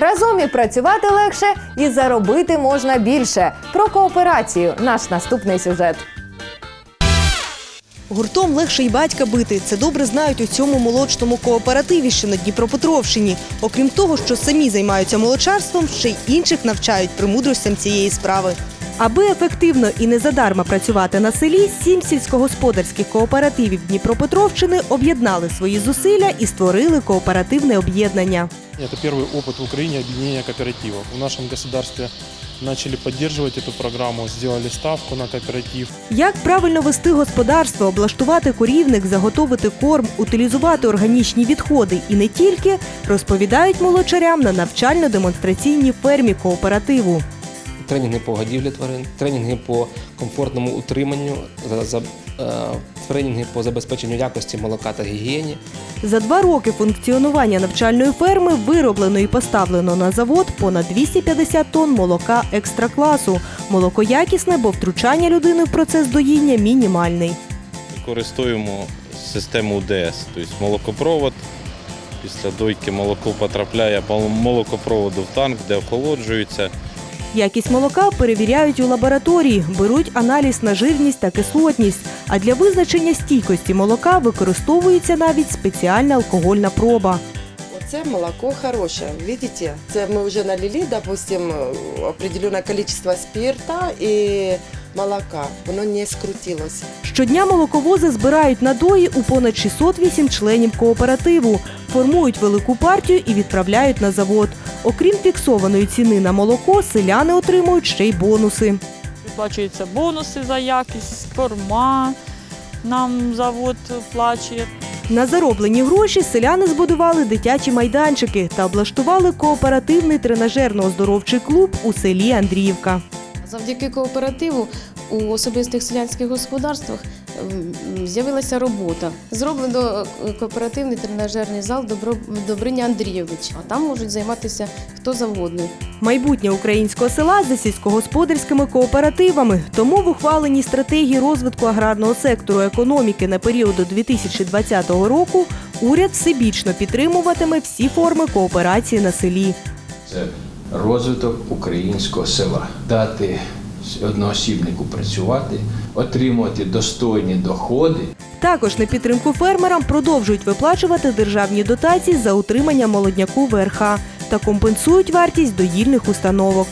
Разом і працювати легше, і заробити можна більше. Про кооперацію наш наступний сюжет. Гуртом легше й батька бити. Це добре знають у цьому молочному кооперативі, що на Дніпропетровщині. Окрім того, що самі займаються молочарством, ще й інших навчають примудростям цієї справи. Аби ефективно і не задарма працювати на селі, сім сільськогосподарських кооперативів Дніпропетровщини об'єднали свої зусилля і створили кооперативне об'єднання. Это первый опыт в Украине объединения кооперативов. В нашем государстве начали поддерживать эту программу, сделали ставку на кооператив. Як правильно вести господарство, облаштувати корівник, заготовити корм, утилізувати органічні відходи і не тільки, розповідають молочарям на навчально-демонстраційній фермі кооперативу. тренінги по годівлі тварин, тренінги по комфортному утриманню, за, за, е, тренінги по забезпеченню якості молока та гігієні. За два роки функціонування навчальної ферми вироблено і поставлено на завод понад 250 тонн молока екстракласу. Молоко якісне, бо втручання людини в процес доїння мінімальний. Використовуємо систему УДС, тобто молокопровод. Після дойки молоко потрапляє по молокопроводу в танк, де охолоджується. Якість молока перевіряють у лабораторії, беруть аналіз на жирність та кислотність. А для визначення стійкості молока використовується навіть спеціальна алкогольна проба. Оце молоко хороше. Видите? Це ми вже налили, допустим, определене кількість спирта і молока. Воно не скрутилось. Щодня молоковози збирають надої у понад 608 членів кооперативу, формують велику партію і відправляють на завод. Окрім фіксованої ціни на молоко, селяни отримують ще й бонуси. Виплачуються бонуси за якість, корма нам завод плачує. На зароблені гроші селяни збудували дитячі майданчики та облаштували кооперативний тренажерно-оздоровчий клуб у селі Андріївка. Завдяки кооперативу у особистих селянських господарствах з'явилася робота. Зроблено е, кооперативний тренажерний зал Добро- Добриня Андрійович. А там можуть займатися хто завгодно. Майбутнє українського села за сільськогосподарськими кооперативами. Тому в ухваленій стратегії розвитку аграрного сектору економіки на період до 2020 року уряд всебічно підтримуватиме всі форми кооперації на селі. Розвиток українського села. Дати одноосібнику працювати, отримувати достойні доходи. Також на підтримку фермерам продовжують виплачувати державні дотації за утримання молодняку ВРХ та компенсують вартість доїльних установок.